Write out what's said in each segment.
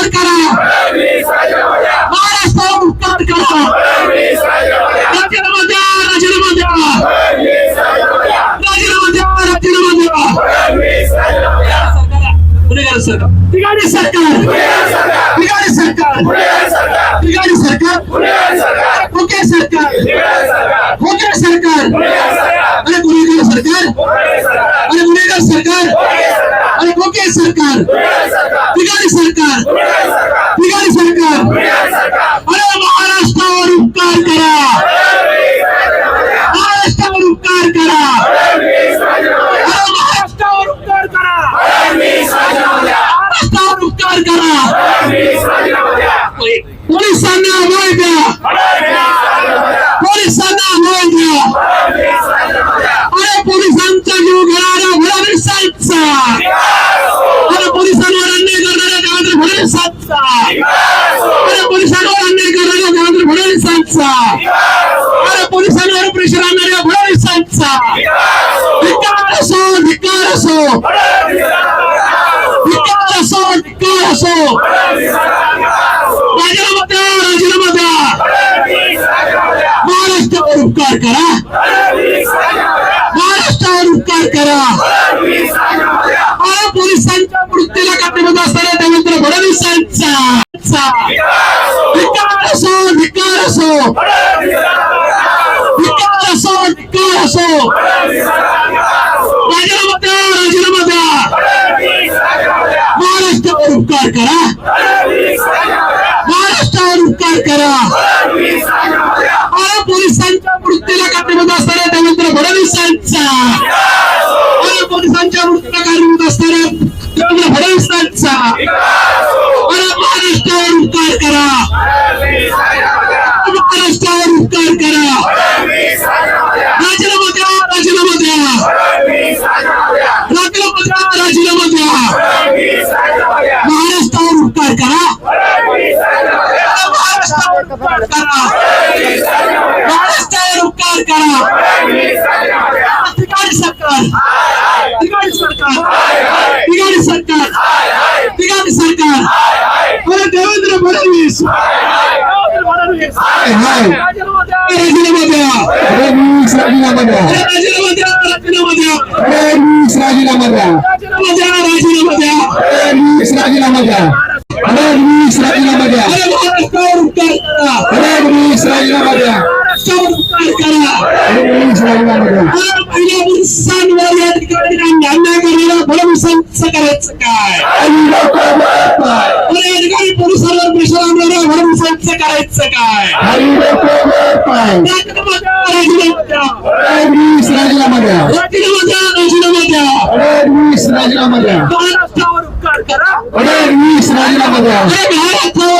उपकार करा महाराष्ट्रावर उपकार करा राजीनामा द्या राजीनामा द्या राजीनामा द्या राजीनामा द्या गुन्हेगार सरकार बिगाडी सरकार बिगाडी सरकार बिगाडी सरकार खोके सरकार खोके सरकार अरे गुन्हेगार सरकार अरे गुन्हेगार सरकार अरे खोके सरकार बिगाडी सरकार बिगाडी सरकार अरे महाराष्ट्रावर उपकार करा. महाराष्ट्रावर उपकार करा. अरे महाराष्ट्रावर उपकार करा. महाराष्ट्रावर उपकार करा. पोलिसांना न्याय द्या पोलिसांना न्याय द्या अरे पोलिसांचा जीव घेणाऱ्या फडणवीसांचा अरे पोलिसांवर अन्याय करणाऱ्या देवेंद्र फडणवीसांचा अरे पोलिसांवर अन्याय करणाऱ्या देवेंद्र फडणवीसांचा अरे पोलिसांवर प्रेशर आणणाऱ्या फडणवीसांचा धिक्कार असो धिक्कार असो धिक्कार असो धिक्कार असो राजीनामा द्या राजीनामा द्या महाराष्ट्रावर उपकार करा महाराष्ट्रावर उपकार करा अरे पोलिसांच्या मृत्यूला कारणीभूत असणाऱ्या देवेंद्र फडणवीसांचा धिक्कार असो धिक्कार असो धिक्कार असो धिक्कार असो. राजीनामा द्या राजीनामा द्या. महाराष्ट्रावर उपकार करा. महाराष्ट्रावर उपकार करा. अरे पोलिसांच्या वृत्तीला कारणीभूत असणाऱ्या देवेंद्र फडणवीसांचा. अरे पोलिसांच्या वृत्तीला कारणीभूत असणाऱ्या देवेंद्र फडणवीसांचा. अरे महाराष्ट्रावर उपकार करा. महाराष्ट्रावर उपकार करा राजीनामा द्या राजीनामा द्या राजीनामा द्या राजीनामा द्या महाराष्ट्रावर उपकार करा महाराष्ट्रावर उपकार करा महाराष्ट्रावर उपकार करा बिगाडी सरकार बिगाडी सरकार बिगाडी सरकार बिगाडी सरकार अरे देवेंद्र फडणवीस देवेंद्र फडणवीस राजीनामा द्या राजीनामा द्या फडणवीस राजीनामा द्या अरे राजीनामा द्या राजीनामा करायचं काय पोलिसांवर प्रेशर आणणाऱ्या फडणवीसांचं करायचं काय. राजीनामा द्या राजीनामा द्या फडणवीस उपकार करा। फडणवीस राजीनामा द्या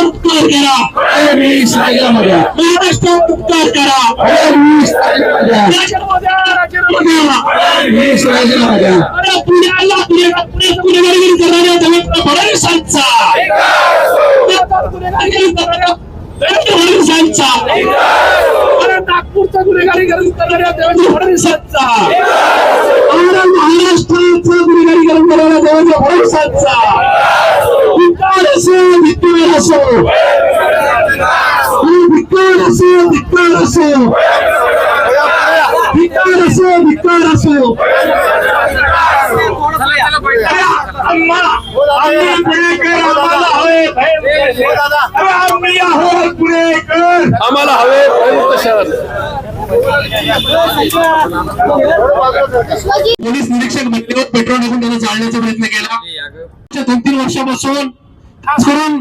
उपकार करा फडणवीस राजीनामा द्या महाराष्ट्रावर उपकार करा. फडणवीस राजीनामा द्या राजीनामा द्या राजीनामा द्या फडणवीस राजीनामा द्या अरे पुण्याला पुण्याला पुण्यात गुन्हेगारी करणाऱ्या देवेंद्र फडणवीसांचा गुन्हेगारी करणाऱ्या देवेंद्र फडणवीसांचा नागपूरचा गुन्हेगारी करणाऱ्या देवेंद्र फडणवीसांचा अरे महाराष्ट्राचा गुन्हेगारी देवेंद्र फडणवीसांचा धिक्कार असो धिक्कार असो अरे धिक्कार असो धिक्कार असो धिक्कार असो धिक्कार असो आम्हा- आम्ही पुणेकर आम्हाला हवे अरे आम्ही आहोत पुणेकर आम्हाला हवे प्रमुख शहर पोलीस निरीक्षक म्हणले पेट्रोल टाकून त्यांना जाळण्याचा प्रयत्न केला. दोन तीन वर्षापासून खास करून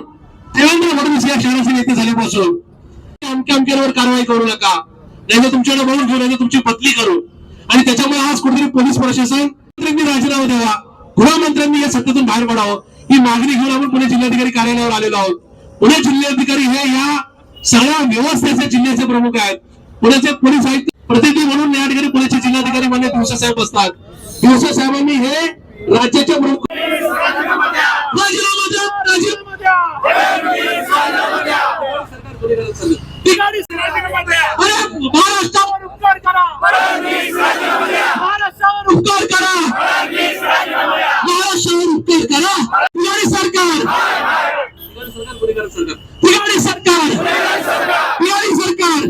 देवेंद्र फडणवीस या शहराचे नेते झाल्यापासून अमक्या अमक्यांवर कारवाई करू नका. नाही तुमच्याकडे बघून घेऊ नाही तुमची बदली करू. आणि त्याच्यामुळे आज कुठेतरी पोलीस प्रशासन मंत्र्यांनी राजीनामा द्यावा. गृहमंत्र्यांनी या सत्तेतून बाहेर पडावं. ही मागणी घेऊन आपण पुणे जिल्हाधिकारी कार्यालयावर आलेलो आहोत. पुणे जिल्हाधिकारी हे या सगळ्या व्यवस्थेचे जिल्ह्याचे प्रमुख आहेत. पुण्याचे पोलीस आहेत. प्रतिनिधी म्हणून या ठिकाणी पुण्याचे जिल्हाधिकारी मान्य दिवसा साहेब असतात. दिवसा साहेबांनी हे राज्याचे प्रमुख महाराष्ट्रावर करा. महाराष्ट्रावर उपकार करा. महाराष्ट्रावर सरकार. तिघाडी सरकार.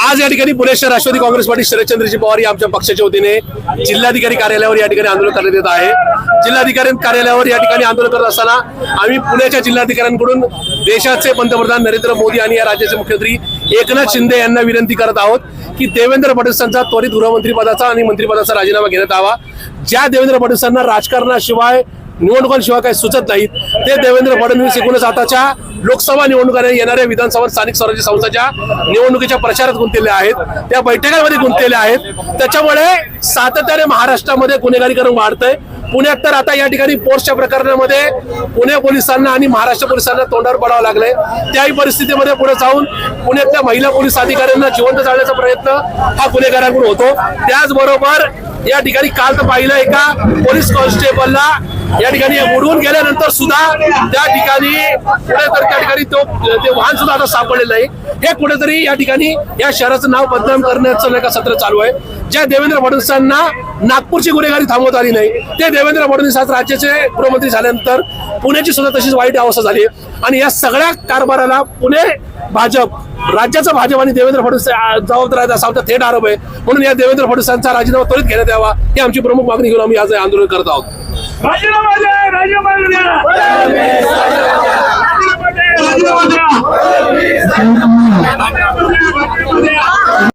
आज या ठिकाणी पुणे शहर राष्ट्रवादी काँग्रेस पार्टी शरदचंद्रजी पवार या आमच्या पक्षाच्या वतीने जिल्हाधिकारी कार्यालयावर या ठिकाणी आंदोलन करण्यात येत आहे. जिल्हाधिकारी कार्यालयावर या ठिकाणी आंदोलन करत असताना आम्ही पुण्याच्या जिल्हाधिकाऱ्यांकडून देशाचे पंतप्रधान नरेंद्र मोदी आणि या राज्याचे मुख्यमंत्री एकनाथ शिंदे यांना विनंती करत आहोत की देवेंद्र फडणवीसांचा त्वरित गृहमंत्रीपदाचा आणि मंत्रिपदाचा राजीनामा घेण्यात यावा. ज्या देवेंद्र फडणवीसांना राजकारणाशिवाय निवडणुकांशिवाय काही सुचत नाहीत ते देवेंद्र फडणवीस एकूणच आताच्या लोकसभा निवडणुकाने येणाऱ्या विधानसभा स्थानिक स्वराज्य संस्थाच्या निवडणुकीच्या प्रचारात गुंतलेले आहेत. त्या बैठकांमध्ये गुंतलेले आहेत. त्याच्यामुळे सातत्याने महाराष्ट्रामध्ये गुन्हेगारीकरण वाढतंय. पुण्यात तर आता या ठिकाणी पोर्सच्या प्रकरणामध्ये पुणे पोलिसांना आणि महाराष्ट्र पोलिसांना तोंडावर पडावं लागलंय. त्याही परिस्थितीमध्ये पुढे जाऊन पुण्यातल्या महिला पोलीस अधिकाऱ्यांना जिवंत जाळण्याचा प्रयत्न हा गुन्हेगारांकडून होतो. त्याचबरोबर या ठिकाणी काल तर पाहिलं एका पोलीस कॉन्स्टेबलला. या ठिकाणी उडवून गेल्यानंतर सुद्धा त्या ठिकाणी कुठेतरी त्या ठिकाणी तो ते वाहन सुद्धा आता सापडलेलं नाही हे कुठेतरी या ठिकाणी या शहराचं नाव बदनाम करण्याचं नाही का सत्र चालू आहे. ज्या देवेंद्र फडणवीसांना नागपूरची गुन्हेगारी थांबवत आली नाही ते देवेंद्र फडणवीस आज राज्याचे गृहमंत्री झाल्यानंतर पुण्याची सुद्धा तशीच वाईट अवस्था झाली आणि या सगळ्या कारभाराला पुणे भाजप. राज्याचा भाजप आणि देवेंद्र फडणवीस जबाबदार आहेत असा थेट आरोप आहे. म्हणून या देवेंद्र फडणवीसांचा राजीनामा त्वरित घेण्यात यावा. ही आमची प्रमुख मागणी घेऊन आम्ही आज आंदोलन करत आहोत.